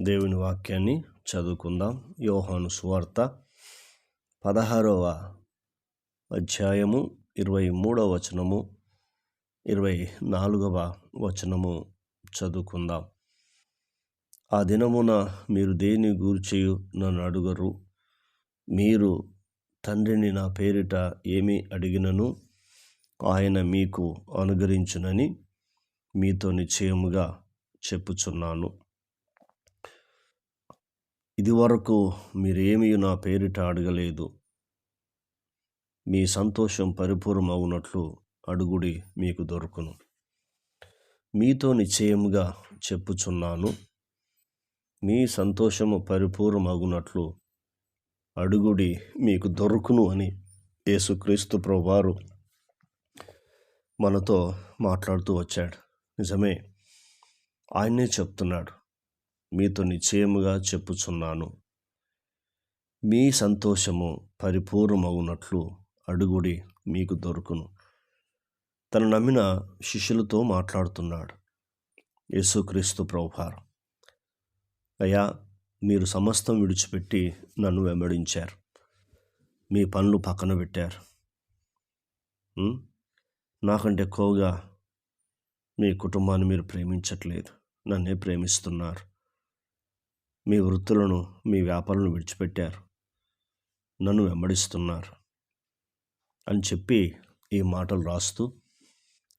దేవుని వాక్యాన్ని చదువుకుందాం. యోహాను సువార్త పదహారవ అధ్యాయము ఇరవై మూడవ వచనము ఇరవై నాలుగవ వచనము చదువుకుందాం. ఆ దినమున మీరు దేని గూర్చియు నన్ను అడుగరు. మీరు తండ్రిని నా పేరిట ఏమి అడిగినను? ఆయన మీకు అనుగ్రహించునని మీతో నిశ్చయముగా చెప్పుచున్నాను. ఇదివరకు మీరేమీ నా పేరిట అడగలేదు. మీ సంతోషం పరిపూర్ణమవునట్లు అడుగుడి మీకు దొరుకును. మీతో నిశ్చయముగా చెప్పుచున్నాను. మీ సంతోషము పరిపూర్ణమగునట్లు అడుగుడి మీకు దొరుకును అని యేసుక్రీస్తు ప్రభువారు మనతో మాట్లాడుతూ వచ్చాడు. నిజమే ఆయనే చెప్తున్నాడు. మీతో నిశ్చయముగా చెప్పుచున్నాను. మీ సంతోషము పరిపూర్ణమవునట్లు అడుగుడి మీకు దొరుకును. తను నమ్మిన శిష్యులతో మాట్లాడుతున్నాడు. యేసుక్రీస్తు ప్రభువారు అయ్యా మీరు సమస్తం విడిచిపెట్టి నన్ను వెంబడించారు. మీ పనులు పక్కన పెట్టారు. నాకంటే ఎక్కువగా మీ కుటుంబాన్ని మీరు ప్రేమించట్లేదు. నన్నే ప్రేమిస్తున్నారు. మీ వృత్తులను మీ వ్యాపారాలను విడిచిపెట్టారు. నన్ను వెంబడిస్తున్నారు అని చెప్పి ఈ మాటలు రాస్తూ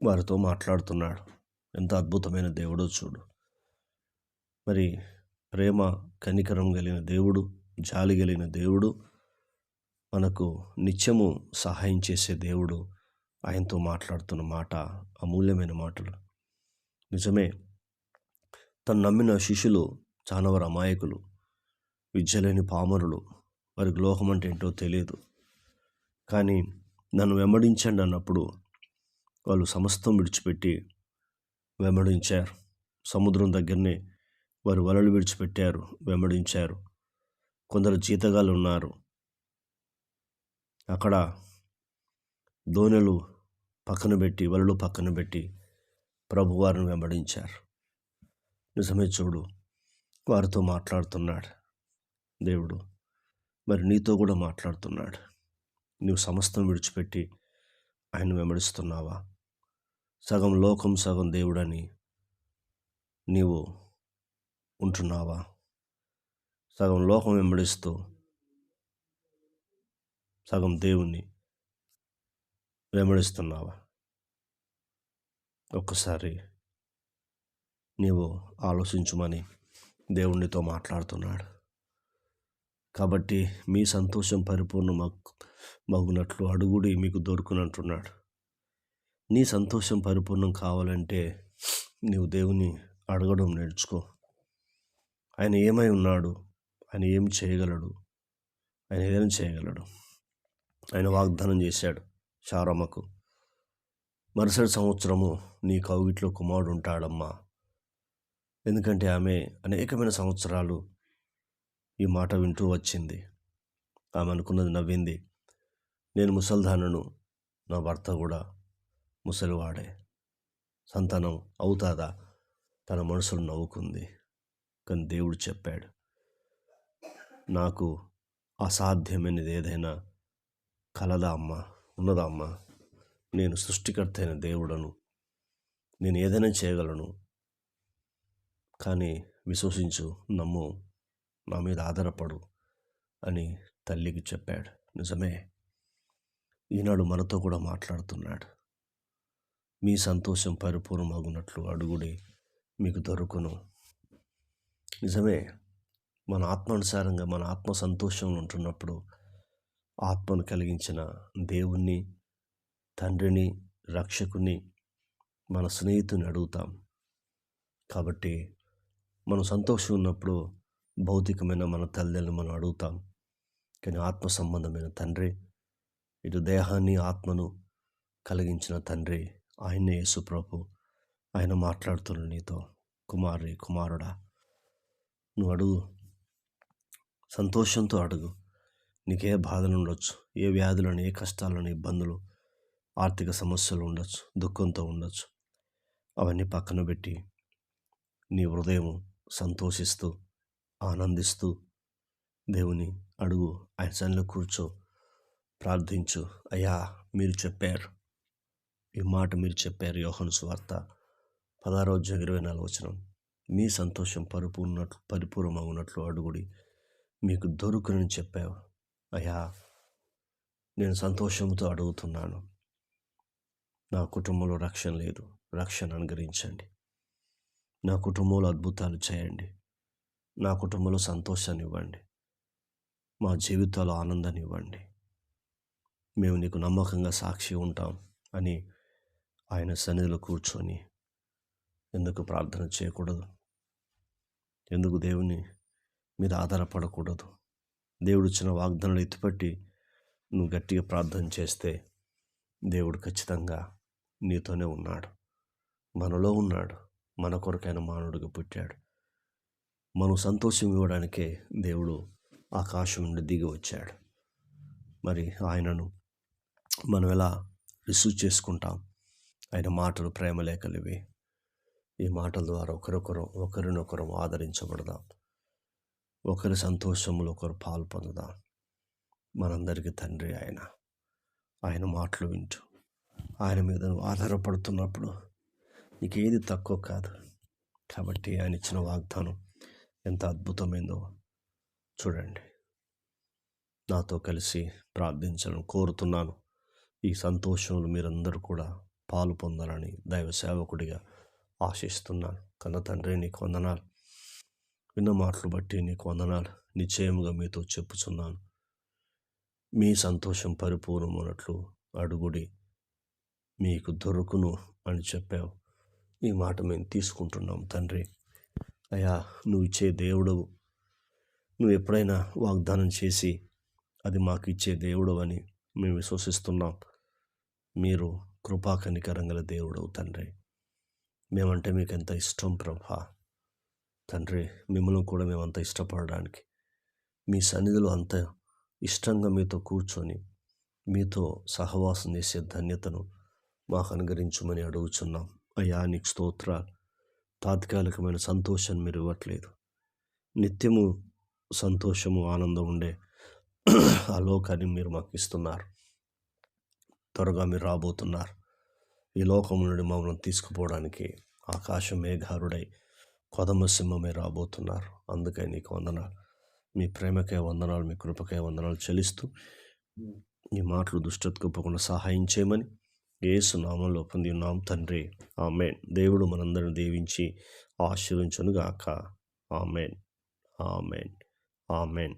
వారితో మాట్లాడుతున్నాడు. ఎంత అద్భుతమైన దేవుడో చూడు. మరి ప్రేమ కనికరం కలిగిన దేవుడు జాలి కలిగిన దేవుడు మనకు నిత్యము సహాయం చేసే దేవుడు ఆయనతో మాట్లాడుతున్న మాట అమూల్యమైన మాటలు. నిజమే తను నమ్మిన శిష్యులు చాలా అమాయకులు విద్యలేని పామరులు వారికి లోహం అంటే ఏంటో తెలియదు. కానీ నన్ను వెంబడించండి అన్నప్పుడు వాళ్ళు సమస్తం విడిచిపెట్టి వెంబడించారు. సముద్రం దగ్గరనే వారు వలలు విడిచిపెట్టారు వెంబడించారు. కొందరు జీతగాలు ఉన్నారు. అక్కడ దోనెలు పక్కన పెట్టి వలలు పక్కన పెట్టి ప్రభువారిని వెంబడించారు. నిజమే చూడు వారితో మాట్లాడుతున్నాడు. దేవుడు మరి నీతో కూడా మాట్లాడుతున్నాడు. నువ్వు సమస్తం విడిచిపెట్టి ఆయన వెంబడిస్తున్నావా? సగం లోకం సగం దేవుడని నీవు ఉంటున్నావా? సగం లోకం వెంబడిస్తూ సగం దేవుణ్ణి వెంబడిస్తున్నావా? ఒక్కసారి నీవు ఆలోచించమని దేవునితో మాట్లాడుతున్నాడు. కాబట్టి మీ సంతోషం పరిపూర్ణ మగునట్లు అడుగుడి మీకు దొరుకునంటున్నాడు. నీ సంతోషం పరిపూర్ణం కావాలంటే నీవు దేవుని అడగడం నేర్చుకో. ఆయన ఏమై ఉన్నాడు? ఆయన ఏం చేయగలడు? ఆయన ఏదైనా చేయగలడు. ఆయన వాగ్దానం చేశాడు శారమ్మకు మరుసటి సంవత్సరము నీ కౌగిట్లో కుమారుడు ఉంటాడమ్మా. ఎందుకంటే ఆమె అనేకమైన సంవత్సరాలు ఈ మాట వింటూ వచ్చింది. ఆమె అనుకున్నది నవ్వింది. నేను ముసల్దానను నా భర్త కూడా ముసలివాడే. సంతానం అవుతాదా? తన మనసును నవ్వుకుంది. కానీ దేవుడు చెప్పాడు నాకు అసాధ్యమైనది ఏదైనా కలదా అమ్మ? ఉన్నదా అమ్మ? నేను సృష్టికర్త అయిన దేవుడను నేను ఏదైనా చేయగలను కానీ విశ్వసించు నమ్ము నా మీద ఆధారపడు అని తల్లికి చెప్పాడు. నిజమే. ఈనాడు మనతో కూడా మాట్లాడుతున్నాడు. మీ సంతోషం పరిపూర్ణమగునట్లు అడుగుడి మీకు దొరుకును. నిజమే. మన ఆత్మానుసారంగా మన ఆత్మ సంతోషంలో ఉంటున్నప్పుడు ఆత్మను కలిగించిన దేవుణ్ణి తండ్రిని రక్షకుని మన స్నేహితుని అడుగుతాం. కాబట్టి మనం సంతోషం ఉన్నప్పుడు భౌతికమైన మన తల్లిదండ్రులు మనం అడుగుతాం. కానీ ఆత్మ సంబంధమైన తండ్రి ఇటు దేహాన్ని ఆత్మను కలిగించిన తండ్రి ఆయనే యేసుప్రభు ఆయన మాట్లాడుతున్న నీతో కుమారి కుమారుడా నువ్వు అడుగు. సంతోషంతో అడుగు. నీకే బాధలు ఉండొచ్చు. ఏ వ్యాధులను ఏ కష్టాలను ఇబ్బందులు ఆర్థిక సమస్యలు ఉండొచ్చు. దుఃఖంతో ఉండొచ్చు. అవన్నీ పక్కన పెట్టి నీ హృదయము సంతోషిస్తూ ఆనందిస్తూ దేవుని అడుగు ఆయన సన్నిలో కూర్చో ప్రార్థించు. అయ్యా మీరు చెప్పారు. ఈ మాట మీరు చెప్పారు. యోహన్ స్వార్త పదారోజు ఇరవై నాలుగు మీ సంతోషం పరిపూర్ణట్లు పరిపూర్ణమవునట్లు అడుగుడి. మీకు దొరుకునని చెప్పావు. అయ్యా నేను సంతోషంతో అడుగుతున్నాను. నా కుటుంబంలో రక్షణ లేదు. రక్షణ అనుగ్రహించండి. నా కుటుంబంలో అద్భుతాలు చేయండి. నా కుటుంబంలో సంతోషాన్ని ఇవ్వండి. మా జీవితాల్లో ఆనందాన్ని ఇవ్వండి. మేము నీకు నమ్మకంగా సాక్షి ఉంటాం అని ఆయన సన్నిధిలో కూర్చొని ఎందుకు ప్రార్థన చేయకూడదు? ఎందుకు దేవుని మీద ఆధారపడకూడదు? దేవుడు ఇచ్చిన వాగ్దానాలు ఎత్తుపట్టి నువ్వు గట్టిగా ప్రార్థన చేస్తే దేవుడు ఖచ్చితంగా నీతోనే ఉన్నాడు. మనలో ఉన్నాడు. మన కొరకైన మానవుడిగా పుట్టాడు. మనం సంతోషం ఇవ్వడానికే దేవుడు ఆకాశం నుండి దిగి వచ్చాడు. మరి ఆయనను మనం ఎలా రిసీవ్ చేసుకుంటాం? ఆయన మాటలు ప్రేమ లేఖలివి ఈ మాటల ద్వారా ఒకరొకరు ఒకరినొకరు ఆదరించబడదాం. ఒకరి సంతోషంలో ఒకరు పాలు పొందుదాం. మనందరికీ తండ్రి ఆయన. ఆయన మాటలు వింటూ ఆయన మీద ఆధారపడుతున్నప్పుడు నీకేది తక్కువ కాదు. కాబట్టి ఆయన ఇచ్చిన వాగ్దానం ఎంత అద్భుతమైందో చూడండి. నాతో కలిసి ప్రార్థించాలని కోరుతున్నాను. ఈ సంతోషంలో మీరందరూ కూడా పాలు పొందాలని దైవ సేవకుడిగా ఆశిస్తున్నాను. కన్న తండ్రి నీకు వందనాలు. విన్న మాటలు బట్టి నీకు వందనాలు. నిశ్చయముగా మీతో చెప్పుచున్నాను. మీ సంతోషం పరిపూర్ణమైనట్లు అడుగుడి. మీకు దొరుకును అని చెప్పావు. ఈ మాట మేము తీసుకుంటున్నాం తండ్రి. అయ్యా నువ్వు ఇచ్చే దేవుడు నువ్వు ఎప్పుడైనా వాగ్దానం చేసి అది మాకు ఇచ్చే దేవుడు అని మేము విశ్వసిస్తున్నాం. మీరు కృపాకనికరంగల దేవుడు తండ్రి. మేమంటే మీకు ఎంత ఇష్టం ప్రభా. తండ్రి మిమ్మల్ని కూడా మేము అంత ఇష్టపడడానికి. మీ సన్నిధిలో అంత ఇష్టంగా మీతో కూర్చొని మీతో సహవాసం చేసే ధన్యతను మాకు అనుగరించమని అడుగుచున్నాం. అయ్యా నీకు స్తోత్రాలు. తాత్కాలికమైన సంతోషాన్ని మీరు ఇవ్వట్లేదు. నిత్యము సంతోషము ఆనందం ఉండే ఆ లోకాన్ని మీరు మాకు ఇస్తున్నారు. త్వరగా మీరు రాబోతున్నారు. ఈ లోకం నుండి మమ్మల్ని తీసుకుపోవడానికి ఆకాశం మేఘారుడై కొదమ సింహమే రాబోతున్నారు. అందుకే నీకు వందనాలు. మీ ప్రేమకే వందనాలు మీ కృపకే వందనాలు చెల్లిస్తూ ఈ మాటలు దుష్టత్కోపోకుండా సహాయం చేయమని ఏసు నామంలో పొంది ఉన్నాం తండ్రి. ఆమెన్. దేవుడు మనందరిని దీవించి ఆశీర్వించనుగాక. ఆమెన్. ఆమెన్. ఆమెన్.